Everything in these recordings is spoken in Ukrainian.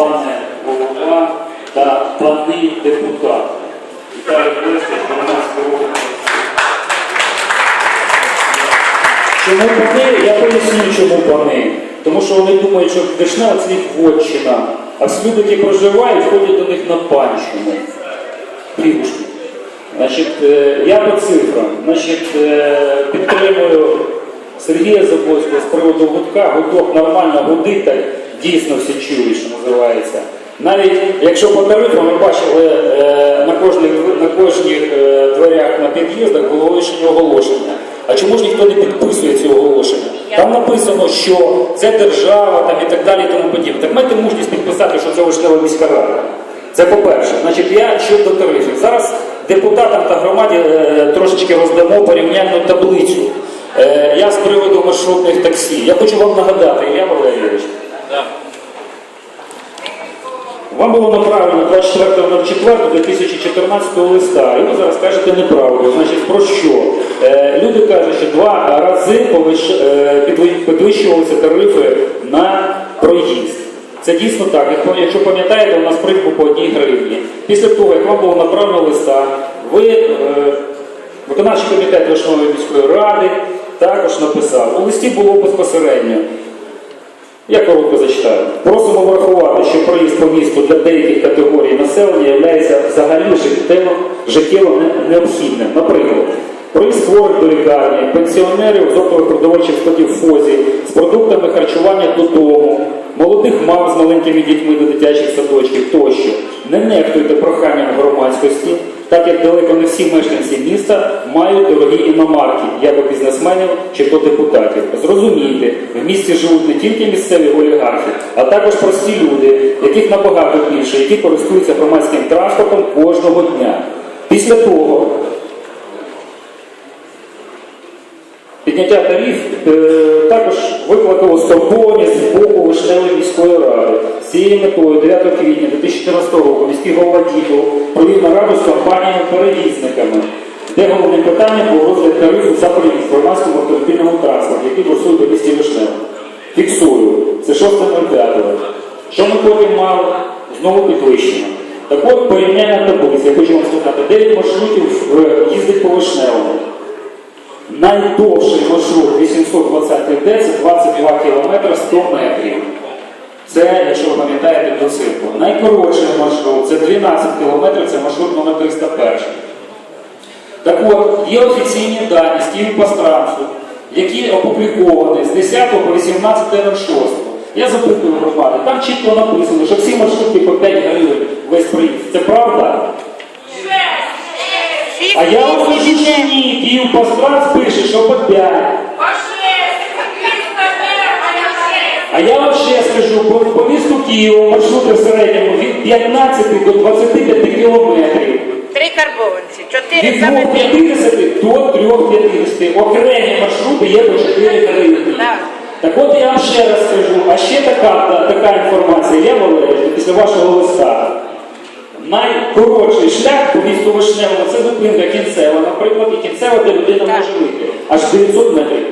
пане голова та пани депутати. Вітаю Леся, громадського руху. Чому пани? Я поясню, чому пани. Тому що вони думають, що Вишнева це їх вотчина, а всі люди, які проживають, ходять до них на панщину. Хлібушки. Значить, е, я по цифрам. Значить, е, підтримую Сергія Забойського з приводу гудка. Гудок нормально гудить, так дійсно всі чують, що називається. Навіть якщо по ми бачили е, на кожних на кожних е, дверях на під'їздах було вивішені оголошення. А чому ж ніхто не підписує ці оголошення? Там написано, що це держава там, і так далі, і тому подібне. Так майте мужність підписати, що це Вишнева міська рада. Це по-перше. Значить, я щодо тарифів. Зараз депутатам та громаді е, трошечки роздамо порівняльну таблицю. Я з приводу маршрутних таксі. Я хочу вам нагадати, Ілля Валерійович. Вам було направлено 24.04.2014 листа, і ви зараз кажете неправду. Значить, про що? Е, люди кажуть, що два рази е, підвищувалися тарифи на проїзд. Це дійсно так. Якщо пам'ятаєте, у нас прийм по одній гривні. Після того, як вам було направлено листа, ви, е, виконавчий комітет Вишневої міської ради, також написав. У листі було безпосередньо. Я коротко зачитаю. Просимо врахувати, що проїзд по місту для деяких категорій населення є взагалі життєво, життєво необхідним. Наприклад, проїзд хворих до лікарні, пенсіонерів з оптових продовольчих складів ФОЗі, з продуктами харчування додому, молодих мам з маленькими дітьми до дитячих садочків тощо. Не нехтуйте проханням громадськості, так як далеко не всі мешканці міста мають дорогі іномарки, як у бізнесменів чи то депутатів. Зрозумійте, в місті живуть не тільки місцеві олігархи, а також прості люди, яких набагато більше, які користуються громадським транспортом кожного дня. Після того Підняття тариф е, також викликало стурбованість з боку Вишневої міської ради. З цією метою 9 квітня 2014 року міський голова Дідов провів нараду з компаніями-перевізниками, де головним питанням розгляд тарифу за проїзд в громадському автомобільному транспорті, який курсує до місті Вишнева. Фіксую, це 6.05. Що ми потім мали? Знову підвищення. Так от порівняння таблиць, я хочу вам сказати, 9 маршрутів їздить по Вишневому. Найдовший маршрут 820 д це 22 км 100 метрів. Це, якщо ви пам'ятаєте, до цирку. Найкоротший маршрут це 12 км, це маршрут номер 301. Так от, є офіційні дані з Київпастрансу, які опубліковані з 10 по 18.06. Я запитую громади, там чітко написано, що всі маршрутки по 5 гривень весь проїзд. Це правда? А я вам кажу, що ні, Київпастранс пише, що по 5. А я вам ще скажу, по, Києва маршрути в середньому від 15 до 25 кілометрів. Три карбованці, чотири Від саме 2,50 до 3,50. Окремі маршрути є по 4 гривні. Так. Так от я вам ще раз скажу, а ще така, така інформація, я Валерій, після вашого листа. Найкоротший шлях по місту Вишневому це зупинка кінцева, наприклад, і кінцева, де людина може вийти. Аж 900 метрів.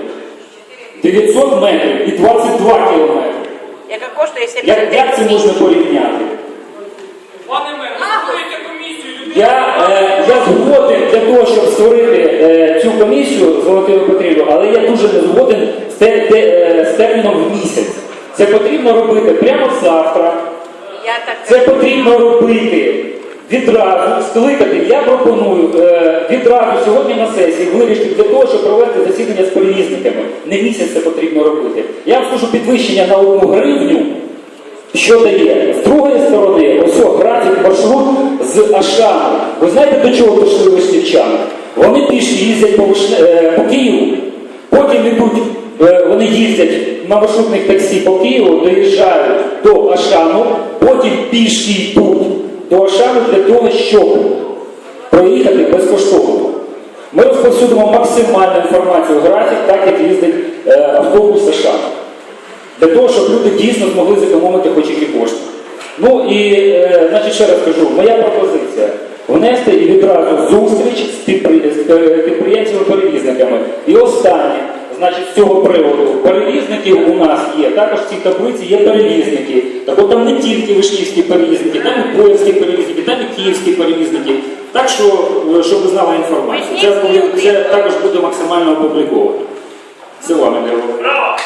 900 метрів і 22 кілометри. Яка коштує Як, як це можна порівняти? Пане мер, ви створюєте комісію. Я, е, я згоден для того, щоб створити е, цю комісію з Володимиром Петрівною, але я дуже не згоден з, те, те, е, з терміном в місяць. Це потрібно робити прямо завтра. Я так Це потрібно робити відразу, скликати. Я пропоную е, відразу сьогодні на сесії вирішити для того, щоб провести засідання з перевізниками. Не місяць це потрібно робити. Я вам скажу підвищення на одну гривню. Що дає? З другої сторони, ось графік маршрут з Ашану. Ви знаєте, до чого пішли вишнівчани? Вони пішки їздять по, Вишне- е, по Києву, потім йдуть, е, вони їздять на маршрутних таксі по Києву, доїжджають до Ашану, потім пішки йдуть до Ашану для того, щоб проїхати безкоштовно. Ми розповсюдимо максимальну інформацію графік, так як їздить е, автобус Ашану для того, щоб люди дійсно змогли зекономити хоч які кошти. Ну і, е, значить, ще раз кажу, моя пропозиція внести і відразу зустріч з, е, підприємцями-перевізниками. Значить, з цього приводу. Перевізників у нас є, також в цій таблиці є перевізники. Так от там не тільки вишнівські перевізники, там і боївські перевізники, там і київські перевізники. Так що, е, щоб ви знали інформацію. Це, це також буде максимально опубліковано. Це вами дякую. Браво!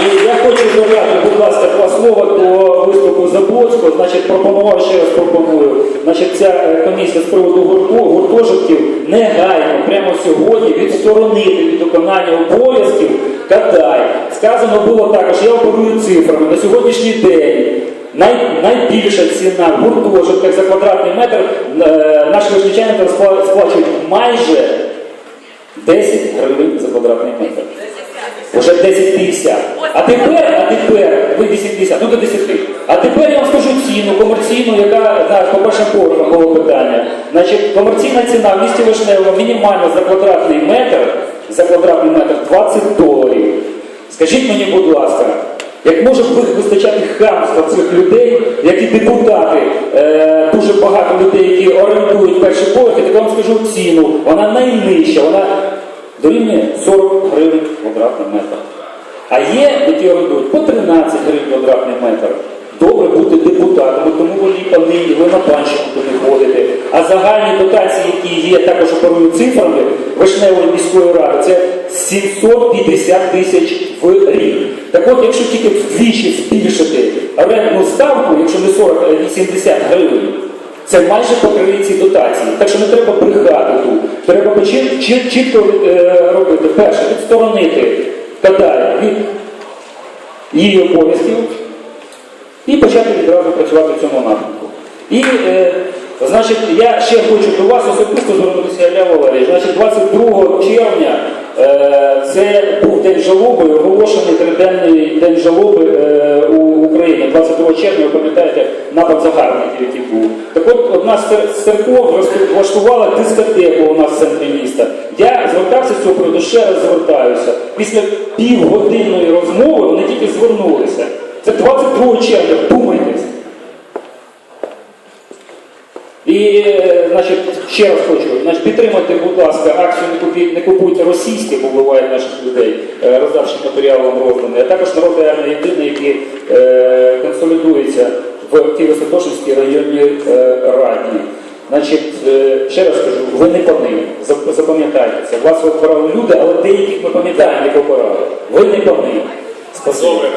І я хочу додати, будь ласка, два слова до виступу Заблоцького. Значить, пропонував ще раз пропоную. Значить, ця е, комісія з приводу гурту, гуртожитків негайно, прямо сьогодні, відсторонити від виконання обов'язків Катай. Сказано було також, я оперую цифрами на сьогоднішній день. Най, найбільша ціна в гуртожитках за квадратний метр е, наші вишничани сплачують майже 10 гривень за квадратний метр. Уже 10,50. А тепер, а тепер, ви 10,50, ну до 10. А тепер я вам скажу ціну комерційну, яка знаєш, по першим поверхам було питання. Значить, комерційна ціна в місті Вишневому мінімально за квадратний метр, за квадратний метр 20 доларів. Скажіть мені, будь ласка, як може вистачати хамства цих людей, як і депутати, е, дуже багато людей, які орендують перші поверхи, так вам скажу ціну, вона найнижча, вона дорівнює 40 гривень квадратний метр. А є, які орендують по 13 гривень квадратний метр. Добре бути депутатами, тому ви панині, ви на банщику туди ходите. А загальні дотації, які є, також оперують цифрами Вишневої міської ради, це 750 тисяч в рік. Так от, якщо тільки вдвічі збільшити орендну ставку, якщо не 40, а 80 гривень, це майже покриє ці дотації. Так що не треба брехати тут. Треба чіт- чіт- чітко е, робити. Перше, відсторонити Татарі від її обов'язків і почати відразу працювати в цьому напрямку. І, е, значить, я ще хочу до вас особисто звернутися, Ілля Валерійович. Значить, 22 червня е, це був день жалоби, оголошений триденний день жалоби е, у Україні. 22 червня, ви пам'ятаєте, напад загарбників, який був. Так от одна з церков влаштувала дискотеку у нас в центрі міста. Я звертався з цього приводу, ще раз звертаюся. Після півгодинної розмови вони тільки звернулися. Це 22 червня, вдумайтесь. І, е, значить, ще раз хочу, значить, підтримайте, будь ласка, акцію не, купі, не купуйте російське, бо вбиває наших людей, е, роздавши матеріалом розданий, а також народ реально єдиний, який е, консолідується в Києво-Святошинській районній е, раді. Значить, е, ще раз кажу, ви не пани, зап- запам'ятайте це. Вас обирали люди, але деяких ми пам'ятаємо, як обирали. Ви не пани. Добре.